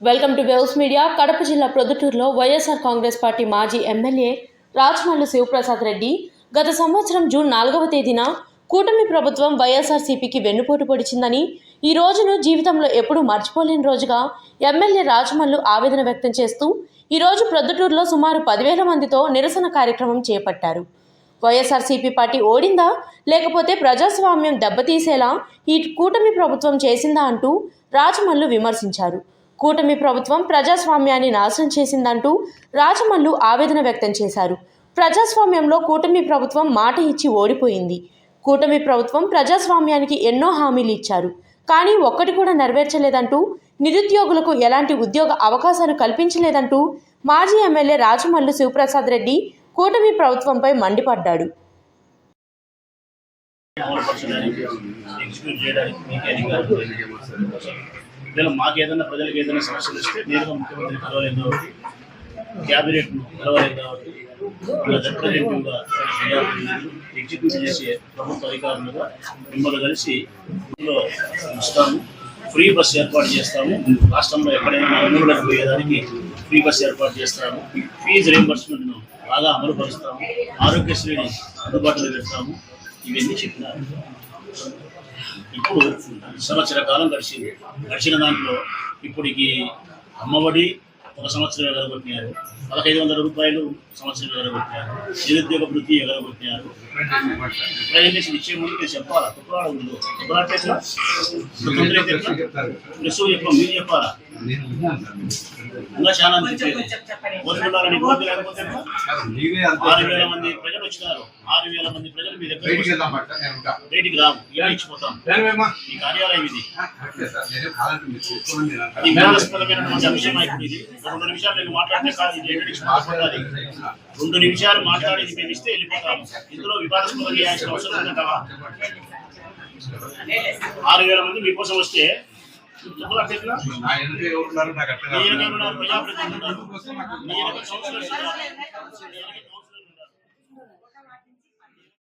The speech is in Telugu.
Welcome to Waves Media. Kadapa జిల్లా ప్రొద్దుటూరులో వైఎస్ఆర్ కాంగ్రెస్ పార్టీ మాజీ ఎమ్మెల్యే రాజమల్లు శివప్రసాద్ రెడ్డి గత సంవత్సరం జూన్ నాలుగవ తేదీన కూటమి ప్రభుత్వం వైఎస్ఆర్సీపీకి వెన్నుపోటు పొడిచిందని ఈ రోజును జీవితంలో ఎప్పుడూ మర్చిపోలేని రోజుగా ఎమ్మెల్యే రాజమల్లు ఆవేదన వ్యక్తం చేస్తూ ఈరోజు ప్రొద్దుటూరులో సుమారు పదివేల మందితో నిరసన కార్యక్రమం చేపట్టారు. వైఎస్ఆర్సీపీ పార్టీ ఓడిందా లేకపోతే ప్రజాస్వామ్యం దెబ్బతీసేలా ఈ కూటమి ప్రభుత్వం చేసిందా అంటూ రాజమల్లు విమర్శించారు. కూటమి ప్రభుత్వం ప్రజాస్వామ్యాన్ని నాశనం చేసిందంటూ రాజమల్లు ఆవేదన వ్యక్తం చేశారు. ప్రజాస్వామ్యంలో కూటమి ప్రభుత్వం మాట ఇచ్చి ఓడిపోయింది. కూటమి ప్రభుత్వం ప్రజాస్వామ్యానికి ఎన్నో హామీలు ఇచ్చారు. కానీ ఒక్కటి కూడా నెరవేర్చలేదంటూ నిరుద్యోగులకు ఎలాంటి ఉద్యోగ అవకాశాలు కల్పించలేదంటూ మాజీ ఎమ్మెల్యే రాజమల్లు శివప్రసాద్ రెడ్డి కూటమి ప్రభుత్వంపై మండిపడ్డాడు. అమలుపరచడానికి ఎగ్జిక్యూట్ చేయడానికి మీకే అధికారం మాకు ఏదైనా ప్రజలకు ఏదైనా సమస్యలు వస్తే నేరుగా ముఖ్యమంత్రి కలవలేదు కాబట్టి క్యాబినెట్ కలవలేదు కాబట్టి ఇలా రిప్రజెంటేటివ్గా ఎగ్జిక్యూట్ చేసే ప్రభుత్వ అధికారులుగా మిమ్మల్ని కలిసి ఇస్తాము ఫ్రీ బస్ ఏర్పాటు చేస్తాము. రాష్ట్రంలో ఎక్కడైనా అనుగుణకు పోయేదానికి ఫ్రీ బస్ ఏర్పాటు చేస్తాము. ఫీజు రీంబర్స్మెంట్ను బాగా అమలుపరుస్తాము. ఆరోగ్యశ్రీని అందుబాటులో పెడతాము. ఇవన్నీ చెప్పినారు ఇప్పుడు సంవత్సర కాలం గడిచింది గడిచిన దాంట్లో ఇప్పటికి అమ్మఒడి ఒక సంవత్సరం ఎగరగొట్టినారు పదహైదు వందల రూపాయలు సంవత్సరం ఎగరగొట్టినారు నిరుద్యోగ వృత్తి ఎగరగొట్టినారు ప్రజెంటేషన్ ఇచ్చే ముందు మీరు చెప్పాలా కుప్పరాడ ఉందో కుప్పరాట ఎట్లా తొందర అయితే ఎట్లా ప్లస్ చెప్పాం మీరు చెప్పాలా ఇంకా చాలా ఆరు వేల మంది ప్రజలు వచ్చినారు. ఆరు వేల మంది ప్రజలు మీ దగ్గర బయటికి రాము. ఇలా ఇచ్చిపోతాం ఈ కార్యాలయం ఇది. అంశం రెండు నిమిషాలు నేను మాట్లాడితే కాదు మాట్లాడాలి. రెండు నిమిషాలు మాట్లాడేది మేము ఇస్తే వెళ్ళిపోతాము. ఇందులో వివాదాస్పదం చేయాల్సిన అవసరం ఉందంటావా? ఆరు వేల మంది మీకోసం వస్తే ప్రజాప్రతినిధులు